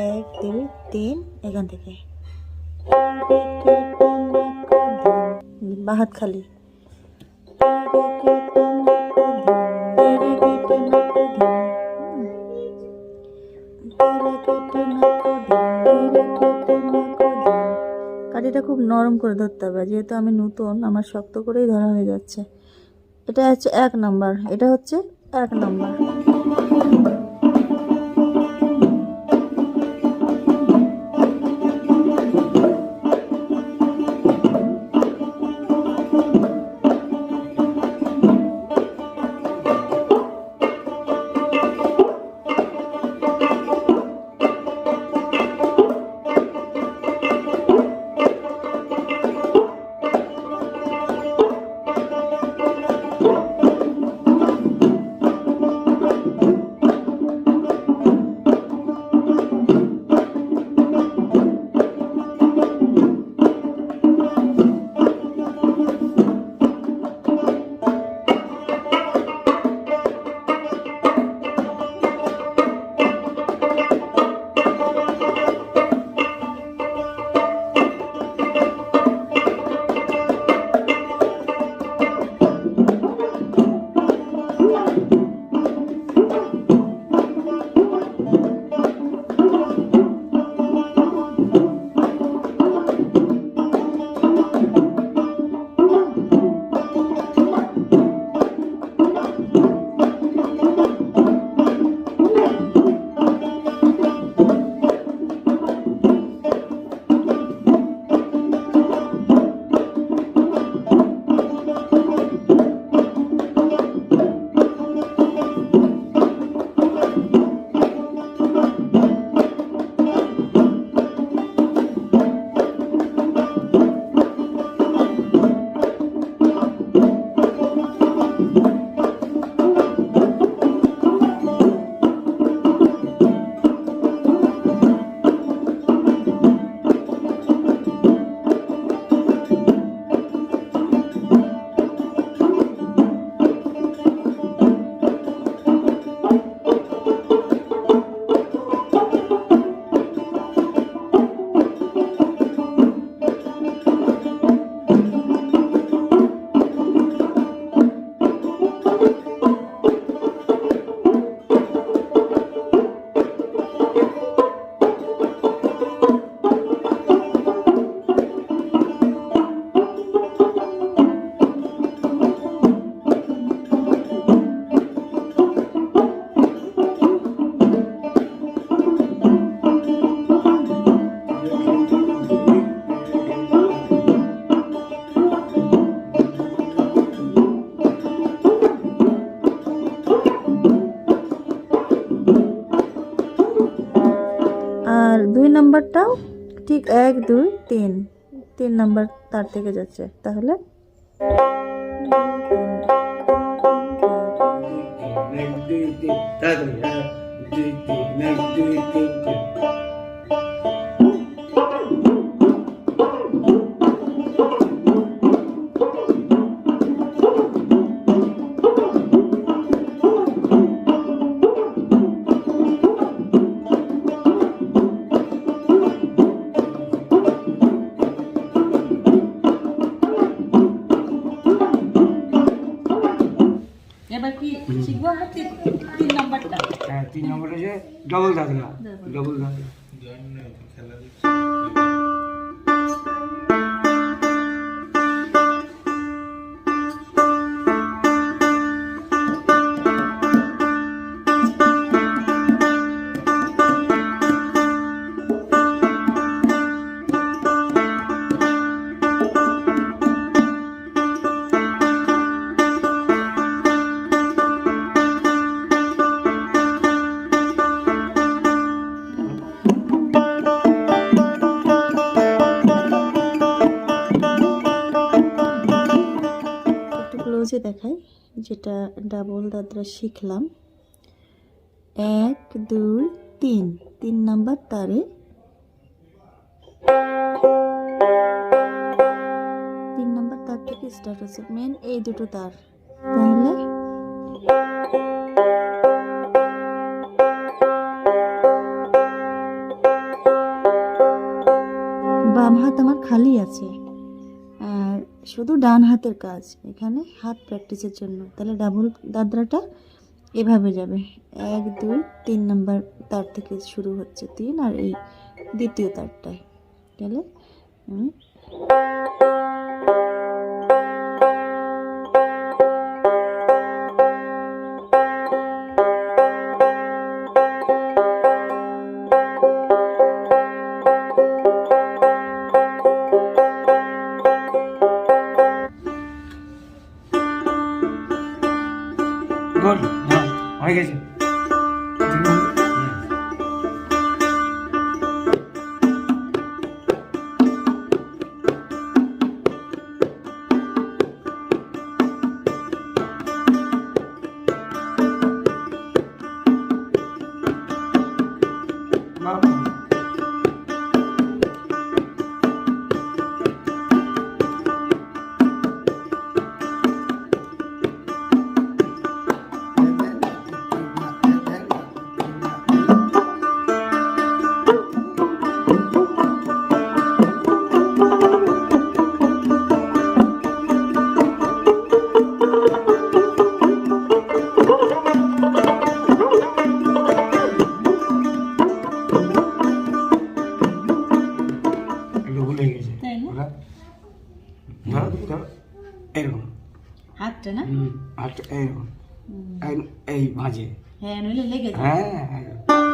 এক দুই তিন, এখান থেকে। বাহাত খালি। কাঠিটা খুব নরম করে ধরতে হবে, যেহেতু আমি নতুন, আমার শক্ত করেই ধরা হয়ে যাচ্ছে। এটা হচ্ছে এক নাম্বার, এটা হচ্ছে এক নাম্বার। তিন নাম্বার তার থেকে যাচ্ছে তাহলে দুই তিন শিখব আমরা তিন তিন নম্বরটা। হ্যাঁ তিন নম্বরটা হচ্ছে ডবল দাদলা ডবল দাদরা যেটা ডাবল দাদরা শিখলাম। এক, দুই, তিন। তিন নাম্বার তারে। তিন নাম্বার তার থেকে স্টার্ট হচ্ছে। মেন এই দুটো তার। তাহলে? বাম হাত আমার খালি আছে। শুধু ডান হাতের কাজ, এখানে হাত প্র্যাকটিসের জন্য। তাহলে ডাবল দাদরাটা এভাবে যাবে। এক, দুই, তিন নাম্বার তার থেকে শুরু হচ্ছে তিন আর এই দ্বিতীয় তারটায়। তাহলে ले गए हाँ।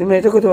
তুমি এটা করতে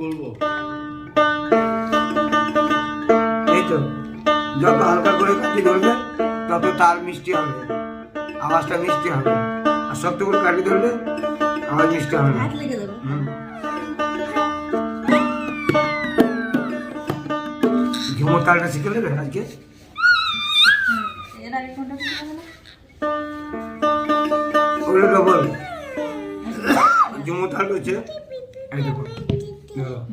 বলব? এই তো যত হালকা করে কাটি ধরবে তত তার মিষ্টি হবে। আওয়াজটা মিষ্টি হবে। আর শক্ত করে কাঠি ধরলে আওয়াজ মিষ্টি হবে ঝুমুর তালটা শিখে নেবে আজকে? ওগুলো ঝুমুর তাল রয়েছে এই দেখো। 뭐야?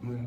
뭐야?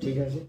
ঠিক আছে।